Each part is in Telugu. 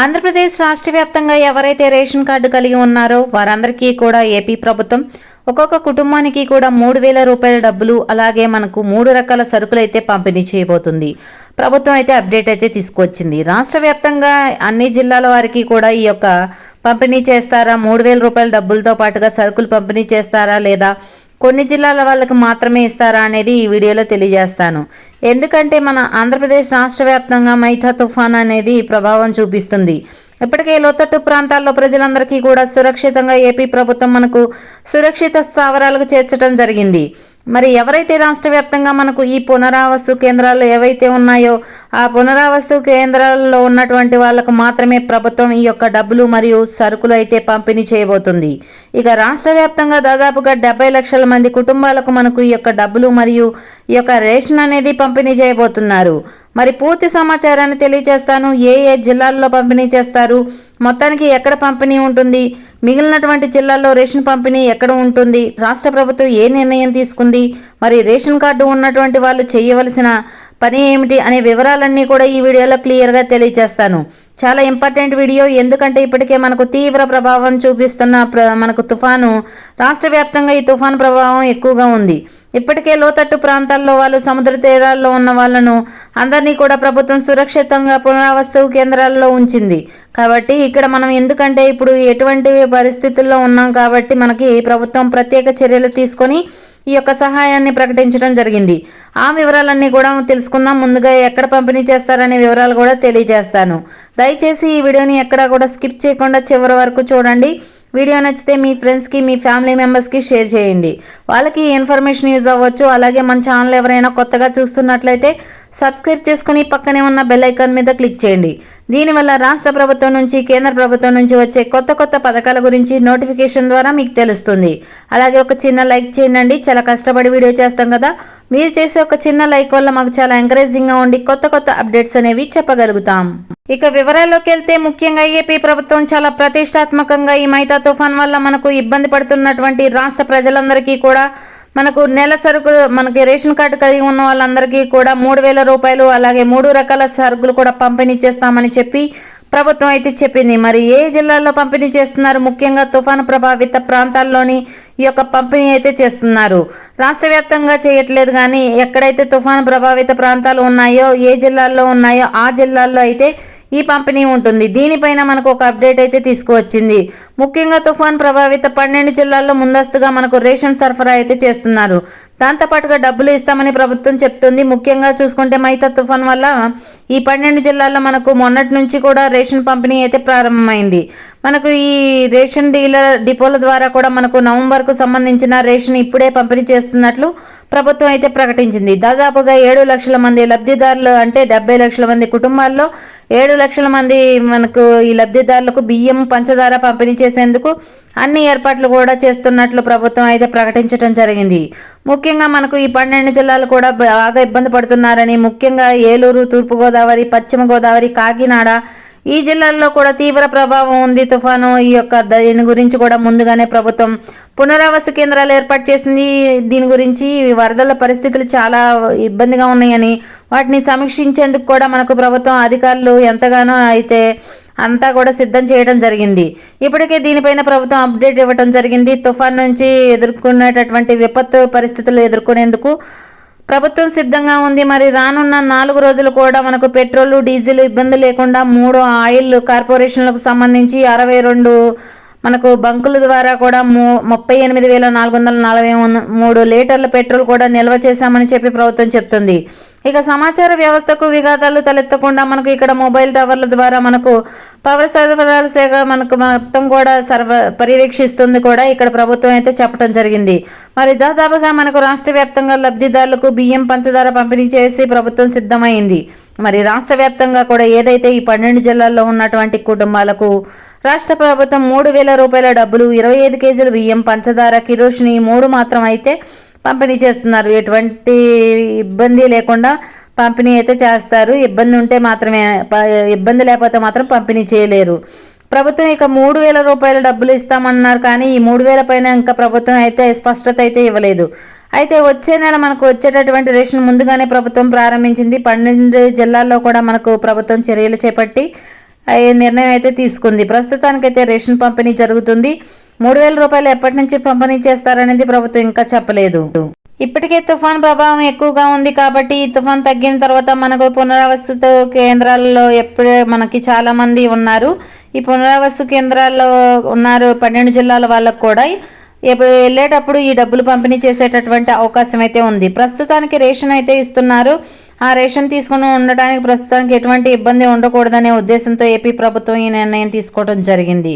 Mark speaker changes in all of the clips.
Speaker 1: ఆంధ్రప్రదేశ్ రాష్ట్ర వ్యాప్తంగా ఎవరైతే రేషన్ కార్డు కలిగి ఉన్నారో వారందరికీ కూడా ఏపీ ప్రభుత్వం ఒక్కొక్క కుటుంబానికి కూడా మూడు వేల రూపాయల డబ్బులు అలాగే మనకు మూడు రకాల సరుకులు అయితే పంపిణీ చేయబోతుంది. ప్రభుత్వం అయితే అప్డేట్ అయితే తీసుకొచ్చింది రాష్ట్ర వ్యాప్తంగా అన్ని జిల్లాల వారికి కూడా ఈ యొక్క పంపిణీ చేస్తారా? మూడు వేల రూపాయల డబ్బులతో పాటుగా సరుకులు పంపిణీ చేస్తారా లేదా కొన్ని జిల్లాల వాళ్ళకి మాత్రమే ఇస్తారా అనేది ఈ వీడియోలో తెలియజేస్తాను. ఎందుకంటే మన ఆంధ్రప్రదేశ్ రాష్ట్ర వ్యాప్తంగా మైథా తుఫాన్ అనేది ప్రభావం చూపిస్తుంది. ఇప్పటికే లోతట్టు ప్రాంతాల్లో ప్రజలందరికీ కూడా సురక్షితంగా ఏపీ ప్రభుత్వం మనకు సురక్షిత స్థావరాలకు చేర్చడం జరిగింది. మరి ఎవరైతే రాష్ట్ర వ్యాప్తంగా మనకు ఈ పునరావాసు కేంద్రాలు ఏవైతే ఉన్నాయో ఆ పునరావాసు కేంద్రాల్లో ఉన్నటువంటి వాళ్ళకు మాత్రమే ప్రభుత్వం ఈ యొక్క డబ్బులు మరియు సరుకులు అయితే పంపిణీ చేయబోతుంది. ఇక రాష్ట్ర వ్యాప్తంగా దాదాపుగా డెబ్బై లక్షల మంది కుటుంబాలకు మనకు ఈ యొక్క డబ్బులు మరియు ఈ యొక్క రేషన్ అనేది పంపిణీ చేయబోతున్నారు. మరి పూర్తి సమాచారాన్ని తెలియజేస్తాను. ఏ ఏ జిల్లాల్లో పంపిణీ చేస్తారు? మొత్తానికి ఎక్కడ పంపిణీ ఉంటుంది? మిగిలినటువంటి జిల్లాల్లో రేషన్ పంపిణీ ఎక్కడ ఉంటుంది? రాష్ట్ర ప్రభుత్వం ఏ నిర్ణయం తీసుకుంది? మరి రేషన్ కార్డు ఉన్నటువంటి వాళ్ళు చేయవలసిన పని ఏమిటి అనే వివరాలన్నీ కూడా ఈ వీడియోలో క్లియర్గా తెలియజేస్తాను. చాలా ఇంపార్టెంట్ వీడియో. ఎందుకంటే ఇప్పటికే మనకు తీవ్ర ప్రభావం చూపిస్తున్న ప్ర మనకు తుఫాను రాష్ట్ర వ్యాప్తంగా ఈ తుఫాను ప్రభావం ఎక్కువగా ఉంది. ఇప్పటికే లోతట్టు ప్రాంతాల్లో వాళ్ళు సముద్ర తీరాల్లో ఉన్న వాళ్ళను అందరినీ కూడా ప్రభుత్వం సురక్షితంగా పునరావాస కేంద్రాల్లో ఉంచింది. కాబట్టి ఇక్కడ మనం ఎందుకంటే ఇప్పుడు ఎటువంటి పరిస్థితుల్లో ఉన్నాం కాబట్టి మనకి ప్రభుత్వం ప్రత్యేక చర్యలు తీసుకొని ఈ యొక్క సహాయాన్ని ప్రకటించడం జరిగింది. ఆ వివరాలన్నీ కూడా తెలుసుకుందాం. ముందుగా ఎక్కడ పంపిణీ చేస్తారనే వివరాలు కూడా తెలియజేస్తాను. దయచేసి ఈ వీడియోని ఎక్కడా కూడా స్కిప్ చేయకుండా చివరి వరకు చూడండి. వీడియో నచ్చితే మీ ఫ్రెండ్స్కి మీ ఫ్యామిలీ మెంబర్స్కి షేర్ చేయండి. వాళ్ళకి ఇన్ఫర్మేషన్ యూజ్ అవ్వచ్చు. అలాగే మన ఛానల్ ఎవరైనా కొత్తగా చూస్తున్నట్లయితే సబ్స్క్రైబ్ చేసుకుని పక్కనే ఉన్న బెల్ ఐకాన్ మీద క్లిక్ చేయండి. దీనివల్ల రాష్ట్ర ప్రభుత్వం నుంచి కేంద్ర ప్రభుత్వం నుంచి వచ్చే కొత్త కొత్త పథకాల గురించి నోటిఫికేషన్ ద్వారా మీకు తెలుస్తుంది. అలాగే ఒక చిన్న లైక్ చేయండి. చాలా కష్టపడి వీడియో చేస్తాం కదా. మీరు చేసే ఒక చిన్న లైక్ వల్ల మాకు చాలా ఎంకరేజింగ్గా ఉండి కొత్త కొత్త అప్డేట్స్ అనేవి చెప్పగలుగుతాం. ఇక వివరాల్లోకి వెళ్తే ముఖ్యంగా ఏపీ ప్రభుత్వం చాలా ప్రతిష్టాత్మకంగా ఈ మైతా తుఫాన్ వల్ల మనకు ఇబ్బంది పడుతున్నటువంటి రాష్ట్ర ప్రజలందరికీ కూడా మనకు నెల సరుకు మనకి రేషన్ కార్డు కలిగి ఉన్న వాళ్ళందరికీ కూడా మూడు వేల రూపాయలు అలాగే మూడు రకాల సరుకులు కూడా పంపిణీ చేస్తామని చెప్పి ప్రభుత్వం అయితే చెప్పింది. మరి ఏ జిల్లాల్లో పంపిణీ చేస్తున్నారు? ముఖ్యంగా తుఫాను ప్రభావిత ప్రాంతాల్లోని ఈ యొక్క పంపిణీ అయితే చేస్తున్నారు. రాష్ట్ర వ్యాప్తంగా చేయట్లేదు కానీ ఎక్కడైతే తుఫాను ప్రభావిత ప్రాంతాలు ఉన్నాయో ఏ జిల్లాల్లో ఉన్నాయో ఆ జిల్లాల్లో అయితే ఈ పంపిణీ ఉంటుంది. దీనిపైన మనకు ఒక అప్డేట్ అయితే తీసుకువచ్చింది. ముఖ్యంగా తుఫాన్ ప్రభావిత పన్నెండు జిల్లాల్లో ముందస్తుగా మనకు రేషన్ సరఫరా అయితే చేస్తున్నారు. దాంతోపాటుగా డబ్బులు ఇస్తామని ప్రభుత్వం చెప్తుంది. ముఖ్యంగా చూసుకుంటే మైతా తుఫాన్ వల్ల ఈ పన్నెండు జిల్లాల్లో మనకు మొన్నటి నుంచి కూడా రేషన్ పంపిణీ అయితే ప్రారంభమైంది. మనకు ఈ రేషన్ డీలర్ డిపోల ద్వారా కూడా మనకు నవంబర్కు సంబంధించిన రేషన్ ఇప్పుడే పంపిణీ చేస్తున్నట్లు ప్రభుత్వం అయితే ప్రకటించింది. దాదాపుగా ఏడు లక్షల మంది లబ్ధిదారులు అంటే డెబ్బై లక్షల మంది కుటుంబాల్లో ఏడు లక్షల మంది మనకు ఈ లబ్ధిదారులకు బియ్యం పంచదార పంపిణీ చేసేందుకు అన్ని ఏర్పాట్లు కూడా చేస్తున్నట్లు ప్రభుత్వం అయితే ప్రకటించడం జరిగింది. ముఖ్యంగా మనకు ఈ పన్నెండు జిల్లాలు కూడా బాగా ఇబ్బంది పడుతున్నారని ముఖ్యంగా ఏలూరు తూర్పుగోదావరి పశ్చిమ గోదావరి కాకినాడ ఈ జిల్లాల్లో కూడా తీవ్ర ప్రభావం ఉంది. తుఫాను ఈ యొక్క దీని గురించి కూడా ముందుగానే ప్రభుత్వం పునరావాస కేంద్రాలు ఏర్పాటు చేసింది. దీని గురించి వరదల పరిస్థితులు చాలా ఇబ్బందిగా ఉన్నాయని వాటిని సమీక్షించేందుకు కూడా మనకు ప్రభుత్వం అధికారులు ఎంతగానో అయితే అంతా కూడా సిద్ధం చేయడం జరిగింది. ఇప్పటికే దీనిపైన ప్రభుత్వం అప్డేట్ ఇవ్వడం జరిగింది. తుఫాన్ నుంచి ఎదుర్కొనేటటువంటి విపత్తు పరిస్థితులు ఎదుర్కొనేందుకు ప్రభుత్వం సిద్ధంగా ఉంది. మరి రానున్న నాలుగు రోజులు కూడా మనకు పెట్రోల్ డీజిల్ ఇబ్బంది లేకుండా మూడు ఆయిల్ కార్పొరేషన్లకు సంబంధించి అరవై రెండు మనకు బంకుల ద్వారా కూడా ము ముప్పై ఎనిమిది వేల నాలుగు వందల నలభై మూడు లీటర్ల పెట్రోల్ కూడా నిల్వ చేశామని చెప్పి ప్రభుత్వం చెప్తుంది. ఇక సమాచార వ్యవస్థకు విఘాతాలు తలెత్తకుండా మనకు ఇక్కడ మొబైల్ టవర్ల ద్వారా మనకు పవర్ సరఫరాల శాఖ మనకు మొత్తం కూడా సర్వ పర్యవేక్షిస్తుంది కూడా ఇక్కడ ప్రభుత్వం అయితే చెప్పడం జరిగింది. మరి దాదాపుగా మనకు రాష్ట్ర వ్యాప్తంగా లబ్ధిదారులకు బియ్యం పంచదార పంపిణీ చేసి ప్రభుత్వం సిద్ధమైంది. మరి రాష్ట్ర వ్యాప్తంగా కూడా ఏదైతే ఈ పన్నెండు జిల్లాల్లో ఉన్నటువంటి కుటుంబాలకు రాష్ట్ర ప్రభుత్వం మూడు వేల రూపాయల డబ్బులు ఇరవై ఐదు కేజీల బియ్యం పంచదార కిరోషిని మూడు మాత్రం అయితే పంపిణీ చేస్తున్నారు. ఎటువంటి ఇబ్బంది లేకుండా పంపిణీ అయితే చేస్తారు. ఇబ్బంది ఉంటే మాత్రమే ఇబ్బంది లేకపోతే మాత్రం పంపిణీ చేయలేరు. ప్రభుత్వం ఇక మూడు వేల రూపాయల డబ్బులు ఇస్తామన్నారు కానీ ఈ మూడు వేల పైన ఇంకా ప్రభుత్వం అయితే స్పష్టత అయితే ఇవ్వలేదు. అయితే వచ్చే నెల మనకు వచ్చేటటువంటి రేషన్ ముందుగానే ప్రభుత్వం ప్రారంభించింది. పన్నెండు జిల్లాల్లో కూడా మనకు ప్రభుత్వం చర్యలు చేపట్టి నిర్ణయం అయితే తీసుకుంది. ప్రస్తుతానికైతే రేషన్ పంపిణీ జరుగుతుంది. మూడు వేల రూపాయలు ఎప్పటి నుంచి పంపిణీ చేస్తారనేది ప్రభుత్వం ఇంకా చెప్పలేదు. ఇప్పటికే తుఫాన్ ప్రభావం ఎక్కువగా ఉంది కాబట్టి ఈ తుఫాన్ తగ్గిన తర్వాత మనకు పునరావాస కేంద్రాల్లో ఎప్పుడే మనకి చాలా మంది ఉన్నారు. ఈ పునరావాస కేంద్రాల్లో ఉన్నారు పన్నెండు జిల్లాల వాళ్ళకు కూడా. ఎప్పుడు వెళ్ళేటప్పుడు ఈ డబ్బులు పంపిణీ చేసేటటువంటి అవకాశం అయితే ఉంది. ప్రస్తుతానికి రేషన్ అయితే ఇస్తున్నారు. ఆ రేషన్ తీసుకుని ఉండడానికి ప్రస్తుతానికి ఎటువంటి ఇబ్బంది ఉండకూడదనే ఉద్దేశంతో ఏపీ ప్రభుత్వం ఈ నిర్ణయం తీసుకోవడం జరిగింది.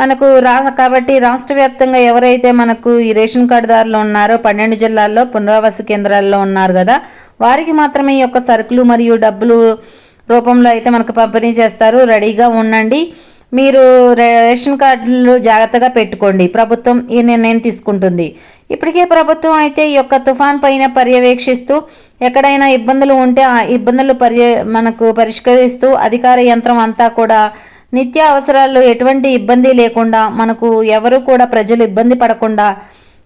Speaker 1: మనకు రా కాబట్టి రాష్ట్ర వ్యాప్తంగా ఎవరైతే మనకు ఈ రేషన్ కార్డుదారులు ఉన్నారో పన్నెండు జిల్లాల్లో పునరావాస కేంద్రాల్లో ఉన్నారు కదా వారికి మాత్రమే ఈ యొక్క సరుకులు మరియు డబ్బులు రూపంలో అయితే మనకు పంపిణీ చేస్తారు. రెడీగా ఉండండి. మీరు రేషన్ కార్డులు జాగ్రత్తగా పెట్టుకోండి. ప్రభుత్వం ఈ నిర్ణయం తీసుకుంటుంది. ఇప్పటికే ప్రభుత్వం అయితే ఈ యొక్క తుఫాన్ పైన పర్యవేక్షిస్తూ ఎక్కడైనా ఇబ్బందులు ఉంటే ఆ ఇబ్బందులు పర్య మనకు పరిష్కరిస్తూ అధికార యంత్రం అంతా కూడా నిత్య అవసరాలు ఎటువంటి ఇబ్బంది లేకుండా మనకు ఎవరు కూడా ప్రజలు ఇబ్బంది పడకుండా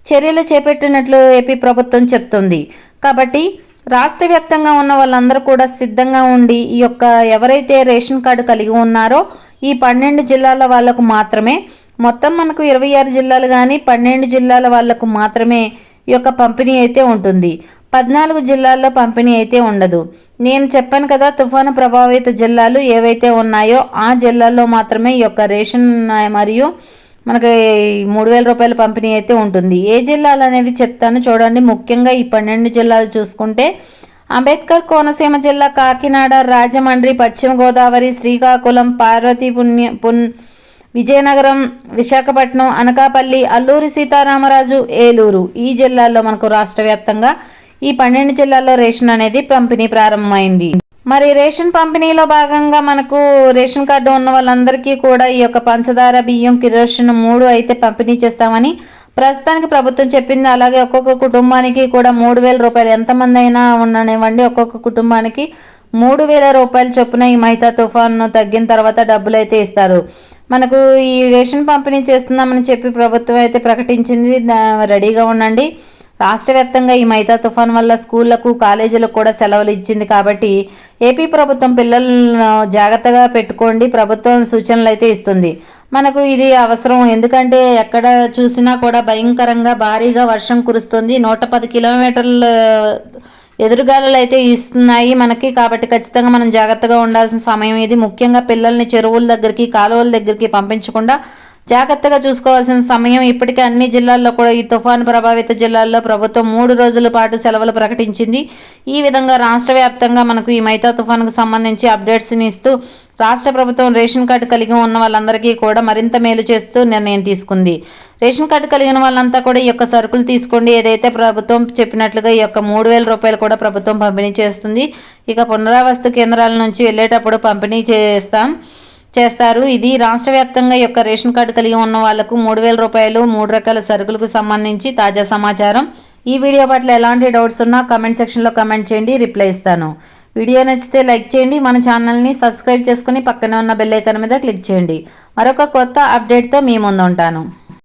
Speaker 1: చర్యలు చేపట్టినట్లు ఏపీ ప్రభుత్వం చెప్తుంది. కాబట్టి రాష్ట్ర వ్యాప్తంగా ఉన్న వాళ్ళందరూ కూడా సిద్ధంగా ఉండి ఈ యొక్క ఎవరైతే రేషన్ కార్డు కలిగి ఉన్నారో ఈ పన్నెండు జిల్లాల వాళ్ళకు మాత్రమే మొత్తం మనకు ఇరవై ఆరు జిల్లాలు కానీ పన్నెండు జిల్లాల వాళ్ళకు మాత్రమే ఈ యొక్క పంపిణీ అయితే ఉంటుంది. పద్నాలుగు జిల్లాల్లో పంపిణీ అయితే ఉండదు. నేను చెప్పాను కదా తుఫాను ప్రభావిత జిల్లాలు ఏవైతే ఉన్నాయో ఆ జిల్లాల్లో మాత్రమే ఈ యొక్క రేషన్ మరియు మనకి మూడు వేల రూపాయల పంపిణీ అయితే ఉంటుంది. ఏ జిల్లాలు అనేది చెప్తాను చూడండి. ముఖ్యంగా ఈ పన్నెండు జిల్లాలు చూసుకుంటే అంబేద్కర్ కోనసీమ జిల్లా కాకినాడ రాజమండ్రి పశ్చిమ గోదావరి శ్రీకాకుళం పార్వతీ పుణ్య పున్ విజయనగరం విశాఖపట్నం అనకాపల్లి అల్లూరి సీతారామరాజు ఏలూరు ఈ జిల్లాల్లో మనకు రాష్ట్ర వ్యాప్తంగా ఈ పన్నెండు జిల్లాల్లో రేషన్ అనేది పంపిణీ ప్రారంభమైంది. మరి రేషన్ పంపిణీలో భాగంగా మనకు రేషన్ కార్డు ఉన్న వాళ్ళందరికీ కూడా ఈ యొక్క పంచదార బియ్యం కిరోషన్ మూడు అయితే పంపిణీ చేస్తామని ప్రస్తుతానికి ప్రభుత్వం చెప్పింది. అలాగే ఒక్కొక్క కుటుంబానికి కూడా మూడు వేల రూపాయలు ఎంతమంది అయినా ఉండనివ్వండి. ఒక్కొక్క కుటుంబానికి మూడు వేల రూపాయల చొప్పున ఈ మైతా తుఫాను తగ్గిన తర్వాత డబ్బులు అయితే ఇస్తారు. మనకు ఈ రేషన్ పంపిణీ చేస్తున్నామని చెప్పి ప్రభుత్వం అయితే ప్రకటించింది. రెడీగా ఉండండి. రాష్ట్ర వ్యాప్తంగా ఈ మైతా తుఫాన్ వల్ల స్కూళ్ళకు కాలేజీలకు కూడా సెలవులు ఇచ్చింది కాబట్టి ఏపీ ప్రభుత్వం పిల్లలను జాగ్రత్తగా పెట్టుకోండి. ప్రభుత్వం సూచనలు అయితే ఇస్తుంది. మనకు ఇది అవసరం. ఎందుకంటే ఎక్కడ చూసినా కూడా భయంకరంగా భారీగా వర్షం కురుస్తుంది. నూట పది కిలోమీటర్ల ఎదురుగాలులు అయితే ఇస్తున్నాయి మనకి. కాబట్టి ఖచ్చితంగా మనం జాగ్రత్తగా ఉండాల్సిన సమయం ఇది. ముఖ్యంగా పిల్లల్ని చెరువుల దగ్గరికి కాలువల దగ్గరికి పంపించకుండా జాగ్రత్తగా చూసుకోవాల్సిన సమయం ఇప్పటికే అన్ని జిల్లాల్లో కూడా ఈ తుఫాను ప్రభావిత జిల్లాల్లో ప్రభుత్వం మూడు రోజుల పాటు సెలవులు ప్రకటించింది. ఈ విధంగా రాష్ట్ర వ్యాప్తంగా మనకు ఈ మైతా తుఫానుకు సంబంధించి అప్డేట్స్ని ఇస్తూ రాష్ట్ర ప్రభుత్వం రేషన్ కార్డు కలిగి ఉన్న వాళ్ళందరికీ కూడా మరింత మేలు చేస్తూ నిర్ణయం తీసుకుంది. రేషన్ కార్డు కలిగిన వాళ్ళంతా కూడా ఈ యొక్క సరుకులు తీసుకోండి. ఏదైతే ప్రభుత్వం చెప్పినట్లుగా ఈ యొక్క మూడు వేల రూపాయలు కూడా ప్రభుత్వం పంపిణీ చేస్తుంది. ఇక పునరావస్తు కేంద్రాల నుంచి వెళ్ళేటప్పుడు పంపిణీ చేస్తాం. చేస్తారు. ఇది రాష్ట్ర వ్యాప్తంగా యొక్క రేషన్ కార్డు కలిగి ఉన్న వాళ్ళకు మూడు వేల రూపాయలు మూడు రకాల సరుకులకు సంబంధించి తాజా సమాచారం. ఈ వీడియో పట్ల ఎలాంటి డౌట్స్ ఉన్నా కమెంట్ సెక్షన్లో కమెంట్ చేయండి. రిప్లై ఇస్తాను. వీడియో నచ్చితే లైక్ చేయండి. మన ఛానల్ని సబ్స్క్రైబ్ చేసుకుని పక్కనే ఉన్న బెల్ ఐకాన్ మీద క్లిక్ చేయండి. మరొక కొత్త అప్డేట్తో మీ ముందు ఉంటాను